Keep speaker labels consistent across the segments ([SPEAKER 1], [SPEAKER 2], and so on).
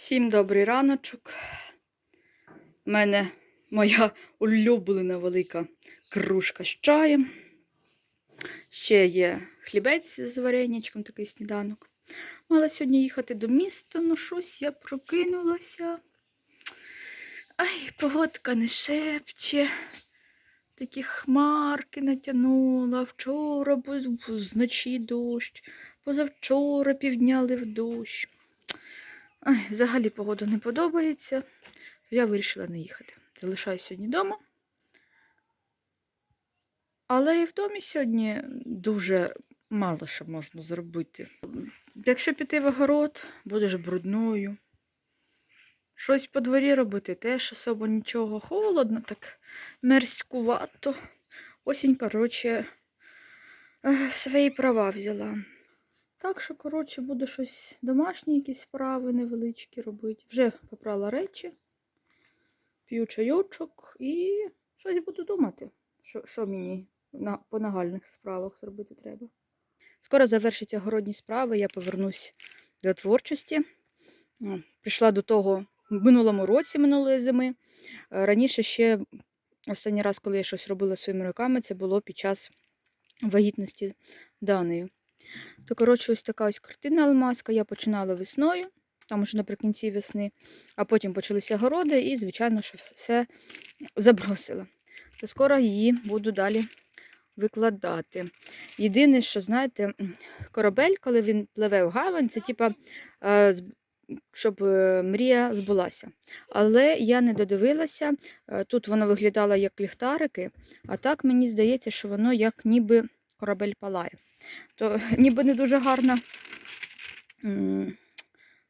[SPEAKER 1] Всім добрий раночок. У мене моя улюблена велика кружка з чаєм. Ще є хлібець з вареничком, такий сніданок. Мала сьогодні їхати до міста, ну щось я прокинулася. Ай, погодка не шепче. Такі хмарки натягнула. Вчора був вночі дощ, позавчора півдня лив дощ. Ай, взагалі погода не подобається. Я вирішила не їхати. Залишаюсь сьогодні вдома. Але і в домі сьогодні дуже мало що можна зробити. Якщо піти в огород, будеш брудною. Щось по дворі робити, теж особо нічого. Холодно, так мерзкувато. Осінь, коротше, е, в свої права взяла. Так що, коротше, буду щось домашні якісь справи невеличкі робити. Вже попрала речі, п'ю чайочок і щось буду думати, що, що мені на, по нагальних справах зробити треба. Скоро завершаться городні справи, я повернусь до творчості. Прийшла до того в минулому році, минулої зими. Е, Раніше ще останній раз, коли я щось робила своїми руками, це було під час вагітності Данею. То, коротше, ось така ось картина алмазка. Я починала весною, там уже наприкінці весни, а потім почалися городи і, звичайно, що все забросила. То скоро її буду далі викладати. Єдине, що, знаєте, корабель, коли він пливе в гавань, це типа, е, щоб е, мрія збулася. Але я не додивилася. е, Тут воно виглядало як ліхтарики, а так мені здається, що воно як ніби корабель палає то ніби не дуже гарна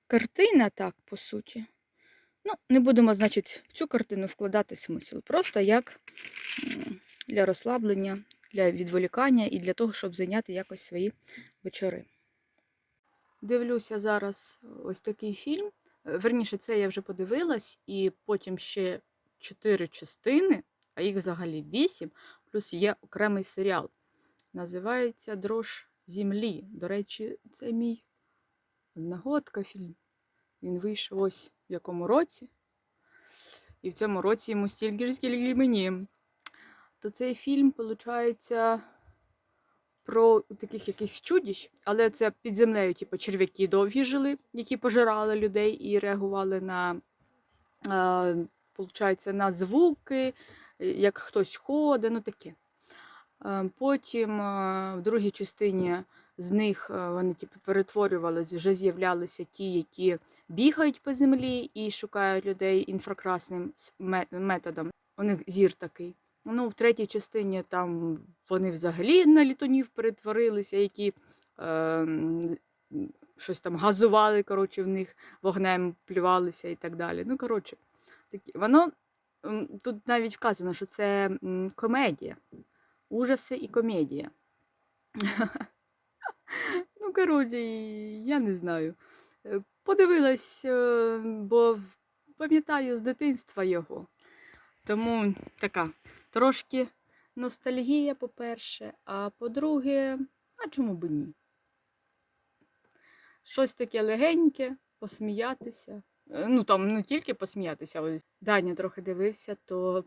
[SPEAKER 1] картина, так, по суті. Ну, не будемо, значить, в цю картину вкладати смисл. Просто як для розслаблення, для відволікання і для того, щоб зайняти якось свої вечори. Дивлюся зараз ось такий фільм. Верніше, це я вже подивилась, і потім ще чотири частини, а їх взагалі вісім, плюс є окремий серіал. Називається Дрож землі. До речі, це мій одногодка фільм. Він вийшов ось в якому році. І в цьому році йому стільки ж, скільки мені. То цей фільм, виходить, про таких якихось чудіщ, але це під землею, типу, черв'яки довгі жили, які пожирали людей і реагували на, е, на звуки, як хтось ходить, ну таке. Е, Потім е, в другій частині з них е, вони типу, перетворювалися, вже з'являлися ті, які бігають по землі і шукають людей інфракрасним методом. У них зір такий. Ну, в третій частині там вони взагалі на літонів перетворилися, які е, щось там газували, коротше, в них вогнем плювалися і так далі. Ну, коротше, такі. Воно тут навіть вказано, що це комедія ужаси і комедія. ну, коротше, я не знаю. Е, Подивилась, е, бо пам'ятаю з дитинства його. Тому така трошки ностальгія, по-перше, а по-друге, а чому б ні? Щось таке легеньке, посміятися. Е, Ну, там не тільки посміятися, ось Даня трохи дивився, то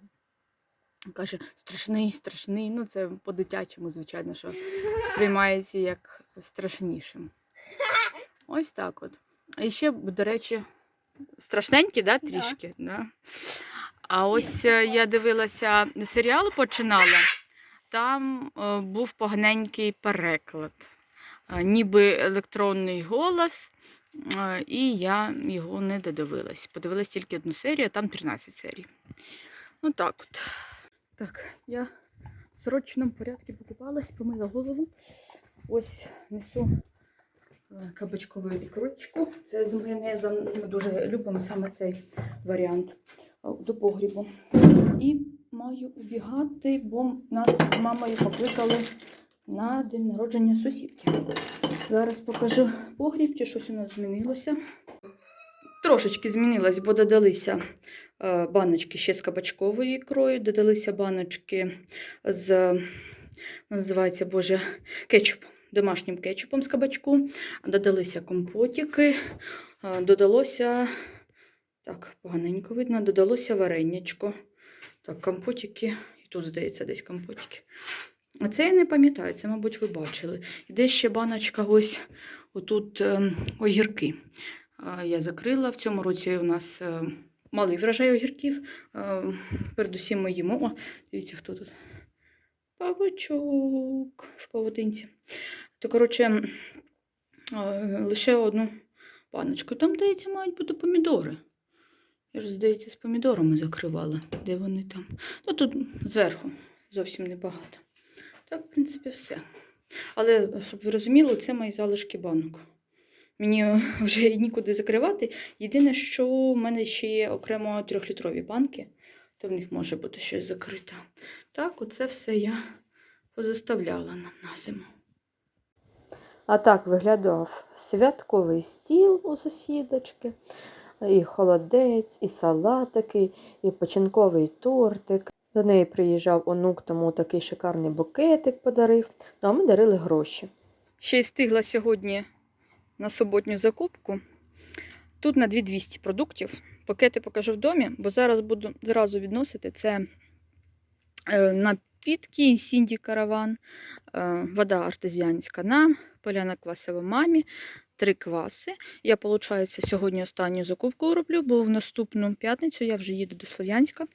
[SPEAKER 1] Каже, страшний, страшний. Ну, це по-дитячому, звичайно, що сприймається як страшнішим. Ось так от. І ще, до речі, страшненький, да,
[SPEAKER 2] Да.
[SPEAKER 1] трішки. Да. А ось е, я дивилася серіал починала, там е, був поганенький переклад, Е, ніби електронний голос, і я його не додивилась. Подивилась тільки одну серію, а там 13 серій. Ну так от. Так, я в срочному порядку покупалась, помила голову. Ось несу е, кабачкову ікрочку. Це з майонезом. Ми дуже любимо саме цей варіант е, до погрібу. І маю убігати, бо нас з мамою покликали на день народження сусідки. Зараз покажу погріб, чи щось у нас змінилося. Трошечки змінилось, бо додалися баночки ще з кабачковою ікрою, додалися баночки з, називається, боже, кетчуп, домашнім кетчупом з кабачку, додалися компотики, е, додалося Так, поганенько видно, додалося варенячко. Так, компотики. І тут, здається, десь компотики. А це я не пам'ятаю, це, мабуть, ви бачили. Іде ще баночка ось отут ем, огірки. Е, Я закрила. В цьому році у нас е, малий врожай огірків. Передусім ми їмо. О, дивіться, хто тут. Павучок в павутинці. То, коротше, лише одну баночку. Там, здається, мають бути помідори. Я ж, здається, з помідорами закривала. Де вони там? Ну, тут зверху зовсім небагато. Так, в принципі, все. Але, щоб ви розуміли, це мої залишки банок. Мені вже нікуди закривати. Єдине, що в мене ще є окремо трьохлітрові банки, то в них може бути щось закрите. Так, оце все я позаставляла нам на зиму.
[SPEAKER 2] А так виглядав святковий стіл у сусідочки, і холодець, і салатики, і печінковий тортик. До неї приїжджав онук, тому такий шикарний букетик подарив. Ну, а ми дарили гроші.
[SPEAKER 1] Ще й встигла сьогодні на суботню закупку. Тут на 2200 продуктів. Пакети покажу в домі, бо зараз буду зразу відносити. Це е, напітки, Сінді Караван, е, вода артезіанська нам, поляна квасова мамі, три кваси. Я, виходить, сьогодні останню закупку роблю, бо в наступну п'ятницю я вже їду до Слов'янська.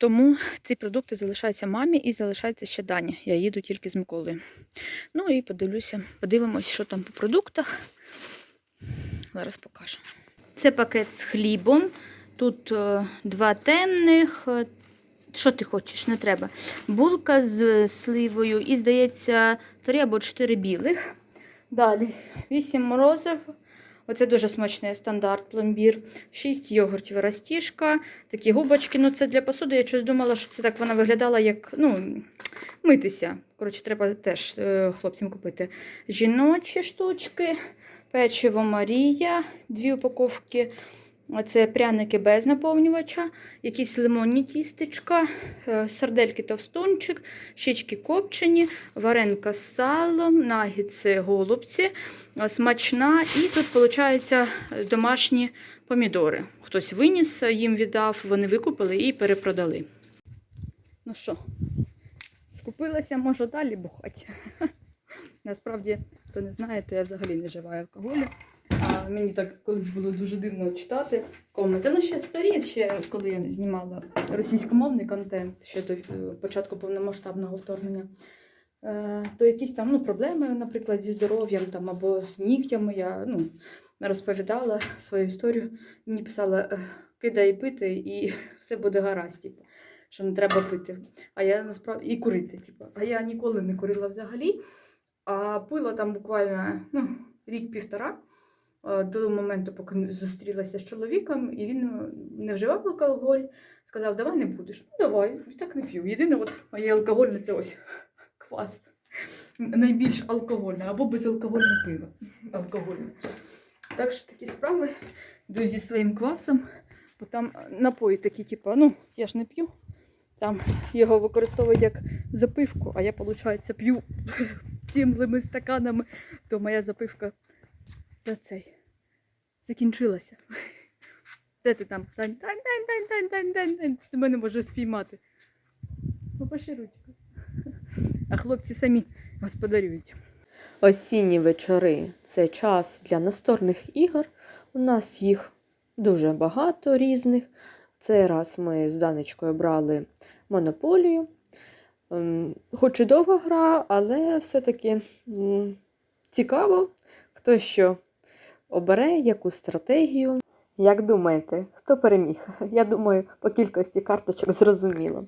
[SPEAKER 1] Тому ці продукти залишаються мамі і залишається ще Дані. Я їду тільки з Миколою. Ну і подивлюся, подивимось, що там по продуктах. Зараз покажу. Це пакет з хлібом. Тут е, два темних. е, Що ти хочеш? Не треба. Булка з сливою і, здається, три або чотири білих. Далі 8 морозив. Оце дуже смачний стандарт пломбір. 6 йогуртів растішка, такі губочки. Ну, це для посуди. Я щось думала, що це так вона виглядала, як ну, митися. Коротше, треба теж е, хлопцям купити. Жіночі штучки, печиво Марія, дві упаковки. Це пряники без наповнювача, якісь лимонні тістечка, е, сардельки товстунчик, щічки копчені, варенка з салом, нагідці голубці, е, смачна. І тут, виходить, домашні помідори. Хтось виніс, їм віддав, вони викупили і перепродали. Ну що, скупилася, можу далі бухати. Насправді, хто не знає, то я взагалі не вживаю алкоголю. Мені так колись було дуже дивно читати коменти. Ну, ще старі, ще коли я знімала російськомовний контент, ще до е, початку повномасштабного вторгнення. Е, То якісь там ну, проблеми, наприклад, зі здоров'ям там, або з нігтями. Я ну, розповідала свою історію. Мені писала, «Е, кидай пити і все буде гаразд. Типу, що не треба пити. А я насправді і курити. Типу. А я ніколи не курила взагалі. А пила там буквально ну, рік-півтора до моменту, поки зустрілася з чоловіком, і він е, не вживав алкоголь. Сказав, давай не будеш. Ну, давай, і так не п'ю. Єдине, от моє алкогольне це ось квас. Найбільш алкогольне або безалкогольне пиво. Алкогольне. Так що такі справи йду зі своїм квасом, бо там напої такі, типу, ну, я ж не п'ю. Там його використовують як запивку, а я, виходить, п'ю цілими стаканами, то моя запивка за цей закінчилася. Де ти там? Тань, тань, тань, тань, тань, тань, тань, тань. Ти мене можеш спіймати. Попаши ручку. А хлопці самі господарюють.
[SPEAKER 2] Осінні вечори це час для настольних ігор. У нас їх дуже багато різних. Цей раз ми з Даночкою брали монополію. Ем, Хоч і довга гра, але все-таки цікаво, хто що обере, яку стратегію. Як думаєте, хто переміг? Я думаю, по кількості карточок зрозуміло.